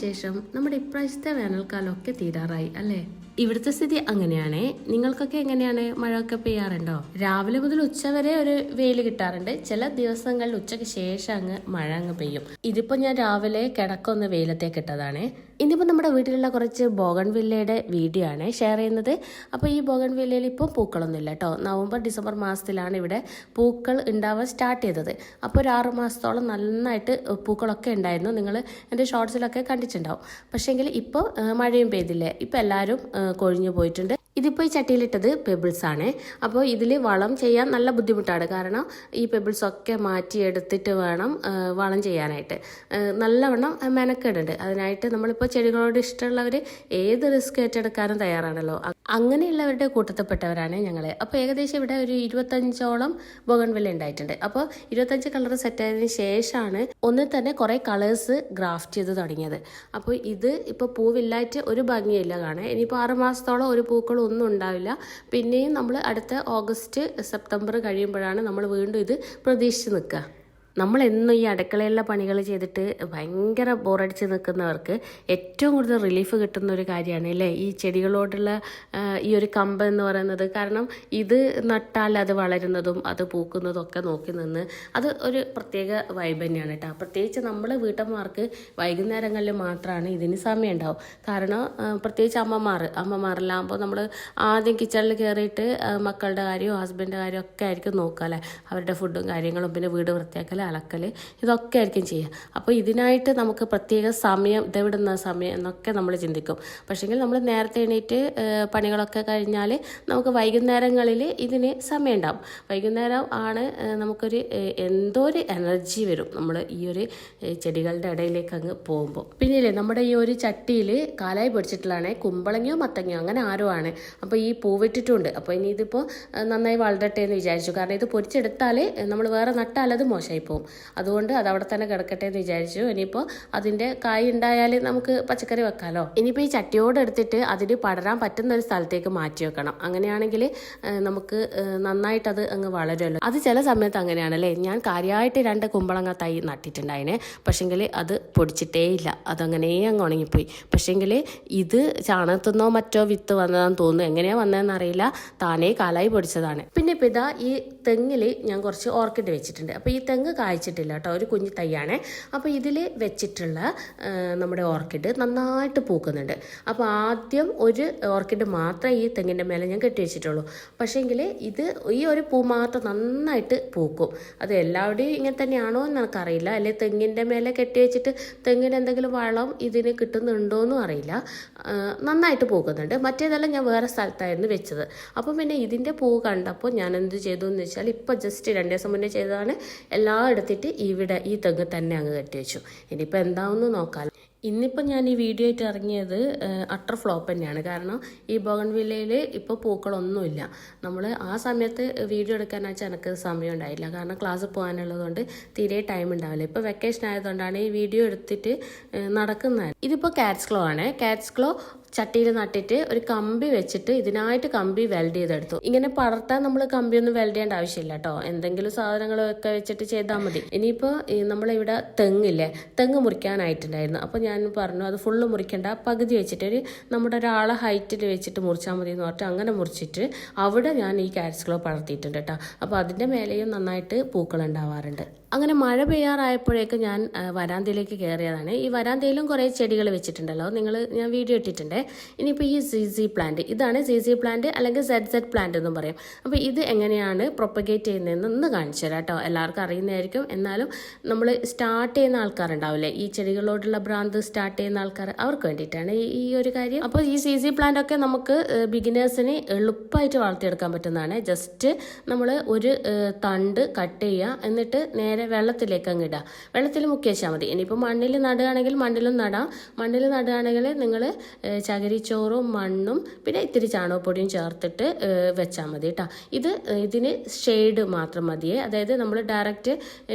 വിശേഷം നമ്മുടെ ഇപ്രാവശ്യത്തെ വേനൽക്കാലമൊക്കെ തീരാറായി അല്ലേ? ഇവിടുത്തെ സ്ഥിതി അങ്ങനെയാണ്. നിങ്ങൾക്കൊക്കെ എങ്ങനെയാണ് മഴയൊക്കെ പെയ്യാറുണ്ടോ? രാവിലെ മുതൽ ഉച്ച വരെ ഒരു വെയിൽ കിട്ടാറുണ്ട്. ചില ദിവസങ്ങളിൽ ഉച്ചയ്ക്ക് ശേഷം അങ്ങ് മഴ അങ്ങ് പെയ്യും. ഇതിപ്പോ ഞാൻ രാവിലെ കിടക്കൊന്ന് വെയിലത്തേക്ക് ഇട്ടതാണേ. ഇന്നിപ്പോൾ നമ്മുടെ വീട്ടിലുള്ള കുറച്ച് ബോഗൺ വില്ലയുടെ വീഡിയോ ആണ് ഷെയർ ചെയ്യുന്നത്. അപ്പോൾ ഈ ബോഗൺ വില്ലയിൽ ഇപ്പോൾ പൂക്കളൊന്നുമില്ല കേട്ടോ. നവംബർ ഡിസംബർ മാസത്തിലാണ് ഇവിടെ പൂക്കൾ ഉണ്ടാവാൻ സ്റ്റാർട്ട് ചെയ്തത്. അപ്പോൾ ഒരു ആറ് മാസത്തോളം നന്നായിട്ട് പൂക്കളൊക്കെ ഉണ്ടായിരുന്നു. നിങ്ങൾ എന്റെ ഷോർട്സിലൊക്കെ കണ്ടിട്ടുണ്ടാവും. പക്ഷേങ്കിൽ ഇപ്പോൾ മഴയും പെയ്തില്ലേ? ഇപ്പോൾ എല്ലാവരും കൊഴിഞ്ഞു പോയിട്ടുണ്ട്. ഇതിപ്പോൾ ഈ ചട്ടിയിലിട്ടത് പെബിൾസ് ആണ്. അപ്പോൾ ഇതിൽ വളം ചെയ്യാൻ നല്ല ബുദ്ധിമുട്ടാണ്. കാരണം ഈ പെബിൾസ് ഒക്കെ മാറ്റിയെടുത്തിട്ട് വേണം വളം ചെയ്യാനായിട്ട്. നല്ലവണ്ണം മെനക്കെടുണ്ട് അതിനായിട്ട് നമ്മളിപ്പോൾ ചെടികളോട് ഇഷ്ടമുള്ളവർ ഏത് റിസ്ക് ഏറ്റെടുക്കാനും തയ്യാറാണല്ലോ. അങ്ങനെയുള്ളവരുടെ കൂട്ടത്തിൽപ്പെട്ടവരാണ് ഞങ്ങൾ അപ്പോൾ ഏകദേശം ഇവിടെ ഒരു ഇരുപത്തഞ്ചോളം ബോഗൺവില്ല ഉണ്ടായിട്ടുണ്ട്. അപ്പോൾ ഇരുപത്തഞ്ച് കളർ സെറ്റ് ആയതിനു ശേഷമാണ് ഒന്നിൽ തന്നെ കുറേ കളേഴ്സ് ഗ്രാഫ്റ്റ് ചെയ്ത് തുടങ്ങിയത്. അപ്പോൾ ഇത് ഇപ്പോൾ പൂവില്ലായിട്ട് ഒരു ഭംഗിയില്ല കാണാൻ. ഇനിയിപ്പോൾ ആറ് മാസത്തോളം ഒരു പൂക്കളൊന്നും ഉണ്ടാവില്ല. പിന്നെയും നമ്മൾ അടുത്ത ഓഗസ്റ്റ് സെപ്റ്റംബർ കഴിയുമ്പോഴാണ് നമ്മൾ വീണ്ടും ഇത് പ്രതീക്ഷിച്ച് നിൽക്കുക. നമ്മൾ എന്നും ഈ അടുക്കളയിലെ പണികൾ ചെയ്തിട്ട് ഭയങ്കര ബോറടിച്ച് നിൽക്കുന്നവർക്ക് ഏറ്റവും കൂടുതൽ റിലീഫ് കിട്ടുന്ന ഒരു കാര്യമാണ് അല്ലേ? ഈ ചെടികളോടുള്ള ഈ ഒരു കമ്പ് എന്ന് പറയുന്നത്. കാരണം ഇത് നട്ടാൽ അത് വളരുന്നതും അത് പൂക്കുന്നതും ഒക്കെ നോക്കി നിന്ന് അത് ഒരു പ്രത്യേക വൈബ് തന്നെയാണ് കേട്ടോ. പ്രത്യേകിച്ച് നമ്മൾ വീട്ടമ്മമാർക്ക് വൈകുന്നേരങ്ങളിൽ മാത്രമാണ് ഇതിന് സമയം ഉണ്ടാവും കാരണം പ്രത്യേകിച്ച് അമ്മമാർ അമ്മമാരെല്ലാകുമ്പോൾ നമ്മൾ ആദ്യം കിച്ചണിൽ കയറിയിട്ട് മക്കളുടെ കാര്യവും ഹസ്ബൻഡിന്റെ കാര്യവും ഒക്കെ ആയിരിക്കും നോക്കുക അല്ലേ? അവരുടെ ഫുഡും കാര്യങ്ങളും പിന്നെ വീട് വൃത്തിയാക്കൽ അലക്കൽ ഇതൊക്കെ ആയിരിക്കും ചെയ്യുക. അപ്പോൾ ഇതിനായിട്ട് നമുക്ക് പ്രത്യേക സമയം ഇതെവിടുന്ന സമയം എന്നൊക്കെ നമ്മൾ ചിന്തിക്കും. പക്ഷേങ്കിൽ നമ്മൾ നേരത്തെ എണീറ്റ് പണികളൊക്കെ കഴിഞ്ഞാൽ നമുക്ക് വൈകുന്നേരങ്ങളിൽ ഇതിന് സമയം ഉണ്ടാവും വൈകുന്നേരം ആണ് നമുക്കൊരു എന്തോ ഒരു എനർജി വരും നമ്മൾ ഈ ഒരു ചെടികളുടെ ഇടയിലേക്ക് അങ്ങ് പോകുമ്പോൾ. പിന്നെ ഇല്ലേ നമ്മുടെ ഈ ഒരു ചട്ടിയിൽ കാലായി പൊടിച്ചിട്ടുള്ളതാണ് കുമ്പളങ്ങയോ മത്തങ്ങയോ അങ്ങനെ ആരോ ആണ്. അപ്പോൾ ഈ പൂവിട്ടിട്ടുണ്ട്. അപ്പോൾ ഇനി ഇതിപ്പോൾ നന്നായി വളരട്ടെ എന്ന് വിചാരിച്ചു. കാരണം ഇത് പൊരിച്ചെടുത്താൽ നമ്മൾ വേറെ നട്ടാൽ അത് മോശമായി പോകും അതുകൊണ്ട് അത് അവിടെ തന്നെ കിടക്കട്ടെ എന്ന് വിചാരിച്ചു. ഇനിയിപ്പോൾ അതിന്റെ കായ് ഉണ്ടായാൽ നമുക്ക് പച്ചക്കറി വെക്കാമല്ലോ ഇനിയിപ്പോൾ ഈ ചട്ടിയോട് എടുത്തിട്ട് അതിന് പടരാൻ പറ്റുന്ന ഒരു സ്ഥലത്തേക്ക് മാറ്റി വെക്കണം. അങ്ങനെയാണെങ്കിൽ നമുക്ക് നന്നായിട്ട് അത് അങ്ങ് വളരുമല്ലോ. അത് ചില സമയത്ത് അങ്ങനെയാണല്ലേ? ഞാൻ കാര്യമായിട്ട് രണ്ട് കുമ്പളങ്ങ തൈ നട്ടിട്ടുണ്ടായിനെ. പക്ഷെങ്കിൽ അത് പൊടിച്ചിട്ടേ ഇല്ല അതങ്ങനെ അങ്ങ് ഉണങ്ങിപ്പോയി. പക്ഷെങ്കിൽ ഇത് ചാണകത്തുനിന്നോ മറ്റോ വിത്ത് വന്നതാന്ന് തോന്നുന്നു. എങ്ങനെയാ വന്നതെന്ന് അറിയില്ല താനേ കാലായി പൊടിച്ചതാണ്. പിന്നെ ഇപ്പം ഇതാ ഈ തെങ്ങിൽ ഞാൻ കുറച്ച് ഓർക്കിഡ് വെച്ചിട്ടുണ്ട്. അപ്പോൾ ഈ തെങ്ങ് കായ്ച്ചിട്ടില്ല കേട്ടോ. ഒരു കുഞ്ഞു തൈയാണ്. അപ്പോൾ ഇതിൽ വെച്ചിട്ടുള്ള നമ്മുടെ ഓർക്കിഡ് നന്നായിട്ട് പൂക്കുന്നുണ്ട്. അപ്പോൾ ആദ്യം ഒരു ഓർക്കിഡ് മാത്രമേ ഈ തെങ്ങിന്റെ മേലെ ഞാൻ കെട്ടി വെച്ചിട്ടുള്ളൂ. പക്ഷേങ്കിൽ ഇത് ഈ ഒരു പൂ മാത്രം നന്നായിട്ട് പൂക്കും. അത് എല്ലാവരുടെയും ഇങ്ങനെ തന്നെയാണോ എന്ന് എനിക്കറിയില്ല. അല്ലെ തെങ്ങിന്റെ മേലെ കെട്ടി വെച്ചിട്ട് തെങ്ങിന് എന്തെങ്കിലും വളം ഇതിന് കിട്ടുന്നുണ്ടോയെന്നും അറിയില്ല. നന്നായിട്ട് പൂക്കുന്നുണ്ട്. മറ്റേതെല്ലാം ഞാൻ വേറെ സ്ഥലത്തായിരുന്നു വെച്ചത്. അപ്പം പിന്നെ ഇതിന്റെ പൂ കണ്ടപ്പോൾ ഞാൻ എന്ത് ചെയ്തു എന്ന് വെച്ചാൽ ഇപ്പോൾ ജസ്റ്റ് രണ്ട് ദിവസം മുന്നേ ചെയ്തതാണ്. എല്ലാം എടുത്തിട്ട് ഇവിടെ ഈ തെങ്ങ് തന്നെ അങ്ങ് കെട്ടി വെച്ചു. ഇനിയിപ്പോൾ എന്താവുമെന്ന് നോക്കാം. ഇന്നിപ്പോൾ ഞാൻ ഈ വീഡിയോ ആയിട്ട് ഇറങ്ങിയത് അട്ടർ ഫ്ലോപ്പ് തന്നെയാണ്. കാരണം ഈ ബോഗൺവില്ലയിൽ ഇപ്പോൾ പൂക്കളൊന്നുമില്ല. നമ്മൾ ആ സമയത്ത് വീഡിയോ എടുക്കാനാച്ചാൽ എനിക്ക് സമയം ഉണ്ടായില്ല. കാരണം ക്ലാസ്സിൽ പോകാനുള്ളതുകൊണ്ട് തീരെ ടൈം ഉണ്ടാവില്ല. ഇപ്പോൾ വെക്കേഷൻ ആയതുകൊണ്ടാണ് ഈ വീഡിയോ എടുത്തിട്ട് നടക്കുന്നത്. ഇതിപ്പോൾ കാറ്റ്സ് ക്ലോ ആണ്. കാറ്റ്സ് ക്ലോ ചട്ടിയിൽ നട്ടിട്ട് ഒരു കമ്പി വെച്ചിട്ട് ഇതിനായിട്ട് കമ്പി വെൽഡ് ചെയ്തെടുത്തു. ഇങ്ങനെ പടർത്താൻ നമ്മൾ കമ്പിയൊന്നും വെൽഡ് ചെയ്യേണ്ട ആവശ്യമില്ല കേട്ടോ എന്തെങ്കിലും സാധനങ്ങളൊക്കെ വെച്ചിട്ട് ചെയ്താൽ മതി. ഇനിയിപ്പോൾ നമ്മളിവിടെ തെങ്ങില്ലേ തെങ്ങ് മുറിക്കാനായിട്ടുണ്ടായിരുന്നു. അപ്പോൾ ഞാൻ പറഞ്ഞു അത് ഫുള്ള് മുറിക്കേണ്ട. പകുതി വെച്ചിട്ട് ഒരു നമ്മുടെ ഒരാളെ ഹൈറ്റിൽ വെച്ചിട്ട് മുറിച്ചാൽ മതി എന്ന് പറഞ്ഞിട്ട് അങ്ങനെ മുറിച്ചിട്ട് അവിടെ ഞാൻ ഈ കാരറ്റ്സ് ക്ലോ പടർത്തിയിട്ടുണ്ട് കേട്ടോ അപ്പോൾ അതിന്റെ മേലെയും നന്നായിട്ട് പൂക്കൾ ഉണ്ടാവാറുണ്ട്. അങ്ങനെ മഴ പെയ്യാറായപ്പോഴേക്ക് ഞാൻ വരാന്തയിലേക്ക് കയറിയതാണ് ഈ വരാന്തയിലും കുറേ ചെടികൾ വെച്ചിട്ടുണ്ടല്ലോ. നിങ്ങൾ ഞാൻ വീഡിയോ ഇട്ടിട്ടുണ്ട്. ഇനിയിപ്പോൾ ഈ സി സി പ്ലാന്റ് ഇതാണ് സി സി പ്ലാന്റ് അല്ലെങ്കിൽ സെഡ് സെഡ് പ്ലാന്റ് എന്നും പറയും. അപ്പോൾ ഇത് എങ്ങനെയാണ് പ്രൊപ്പഗേറ്റ് ചെയ്യുന്നതെന്ന് ഒന്ന് കാണിച്ചു തരാം കേട്ടോ. എല്ലാവർക്കും അറിയുന്നതായിരിക്കും. എന്നാലും നമ്മൾ സ്റ്റാർട്ട് ചെയ്യുന്ന ആൾക്കാരുണ്ടാവില്ലേ? ഈ ചെടികളോടുള്ള ഭ്രാന്ത് സ്റ്റാർട്ട് ചെയ്യുന്ന ആൾക്കാർ അവർക്ക് വേണ്ടിയിട്ടാണ് ഈ ഈ ഒരു കാര്യം. അപ്പോൾ ഈ സി സി പ്ലാന്റ് ഒക്കെ നമുക്ക് ബിഗിനേഴ്സിന് എളുപ്പമായിട്ട് വളർത്തിയെടുക്കാൻ പറ്റുന്നതാണ്. ജസ്റ്റ് നമ്മൾ ഒരു തണ്ട് കട്ട് ചെയ്യുക. എന്നിട്ട് നേരെ വെള്ളത്തിലേക്ക് അങ്ങ് ഇടുക. വെള്ളത്തിൽ മുക്കി വെച്ചാൽ മതി. ഇനിയിപ്പോൾ മണ്ണിൽ നടുകയാണെങ്കിൽ മണ്ണിലും നടാം. മണ്ണിൽ നടുകയാണെങ്കിൽ നിങ്ങൾ ചകിരിച്ചോറും മണ്ണും പിന്നെ ഇത്തിരി ചാണകപ്പൊടിയും ചേർത്തിട്ട് വെച്ചാൽ മതി കേട്ടോ ഇത് ഇതിന് ഷെയ്ഡ് മാത്രം മതിയേ. അതായത് നമ്മൾ ഡയറക്റ്റ്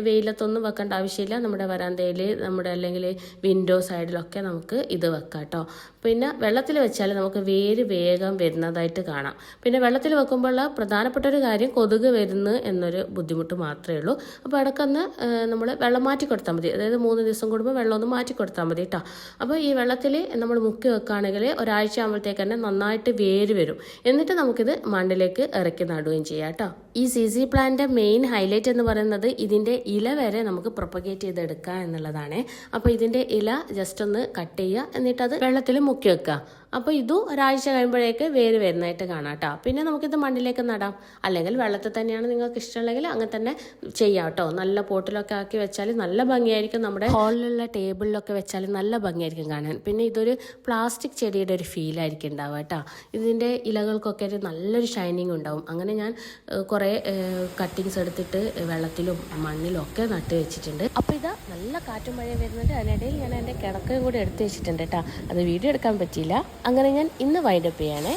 വെയിലത്തൊന്നും വെക്കേണ്ട ആവശ്യമില്ല. നമ്മുടെ വരാന്തയിൽ നമ്മുടെ അല്ലെങ്കിൽ വിൻഡോ സൈഡിലൊക്കെ നമുക്ക് ഇത് വെക്കാം കേട്ടോ പിന്നെ വെള്ളത്തിൽ വെച്ചാൽ നമുക്ക് വേര് വേഗം വരുന്നതായിട്ട് കാണാം. പിന്നെ വെള്ളത്തിൽ വെക്കുമ്പോൾ പ്രധാനപ്പെട്ട ഒരു കാര്യം കൊതുക് വരുന്നു എന്നൊരു ബുദ്ധിമുട്ട് മാത്രമേ ഉള്ളൂ. അപ്പോൾ ഇടക്കൊന്ന് നമ്മൾ വെള്ളം മാറ്റി കൊടുത്താൽ മതി. അതായത് മൂന്ന് ദിവസം കൂടുമ്പോൾ വെള്ളം ഒന്ന് മാറ്റി കൊടുത്താൽ മതി കേട്ടോ അപ്പോൾ ഈ വെള്ളത്തിൽ നമ്മൾ മുക്കി വെക്കുകയാണെങ്കിൽ ഒരാഴ്ച ആകുമ്പോഴത്തേക്ക് തന്നെ നന്നായിട്ട് വേര് വരും. എന്നിട്ട് നമുക്കിത് മണ്ണിലേക്ക് ഇറക്കി നടുകയും ചെയ്യാം കേട്ടോ. ഈ സി സി പ്ലാന്റിന്റെ മെയിൻ ഹൈലൈറ്റ് എന്ന് പറയുന്നത് ഇതിന്റെ ഇല വരെ നമുക്ക് പ്രൊപ്പഗേറ്റ് ചെയ്തെടുക്കുക എന്നുള്ളതാണ്. അപ്പോൾ ഇതിന്റെ ഇല ജസ്റ്റ് ഒന്ന് കട്ട് ചെയ്യുക. എന്നിട്ട് അത് വെള്ളത്തിൽ മുക്കി വെക്കുക. അപ്പോൾ ഇതും ഒരാഴ്ച കഴിയുമ്പോഴേക്ക് വേര് വരുന്നതായിട്ട് കാണാം കേട്ടോ. പിന്നെ നമുക്കിത് മണ്ണിലേക്ക് നടാം. അല്ലെങ്കിൽ വെള്ളത്തിൽ തന്നെയാണ് നിങ്ങൾക്ക് ഇഷ്ടമുണ്ടെങ്കിൽ അങ്ങനെ തന്നെ ചെയ്യാം കേട്ടോ. നല്ല പോട്ടിലൊക്കെ ആക്കി വെച്ചാൽ നല്ല ഭംഗിയായിരിക്കും നമ്മുടെ ഹോളിലുള്ള ടേബിളിലൊക്കെ വെച്ചാൽ നല്ല ഭംഗിയായിരിക്കും കാണാൻ. പിന്നെ ഇതൊരു പ്ലാസ്റ്റിക് ചെടിയുടെ ഒരു ഫീലായിരിക്കും ഉണ്ടാവുക കേട്ടോ. ഇതിന്റെ ഇലകൾക്കൊക്കെ ഒരു നല്ലൊരു ഷൈനിങ് ഉണ്ടാവും. അങ്ങനെ ഞാൻ കുറേ കട്ടിങ്സ് എടുത്തിട്ട് വെള്ളത്തിലും മണ്ണിലും ഒക്കെ നട്ട് വെച്ചിട്ടുണ്ട്. അപ്പോൾ ഇതാ നല്ല കാറ്റും മഴയും വരുന്നുണ്ട്. അതിനിടയിൽ ഞാൻ എന്റെ കിടക്കയും കൂടി എടുത്ത് വെച്ചിട്ടുണ്ട് കേട്ടോ. അത് വീഡിയോ എടുക്കാൻ പറ്റിയില്ല. അങ്ങനെ ഞാൻ ഇന്ന് വൈൻഡപ്പ് ചെയ്യണേ.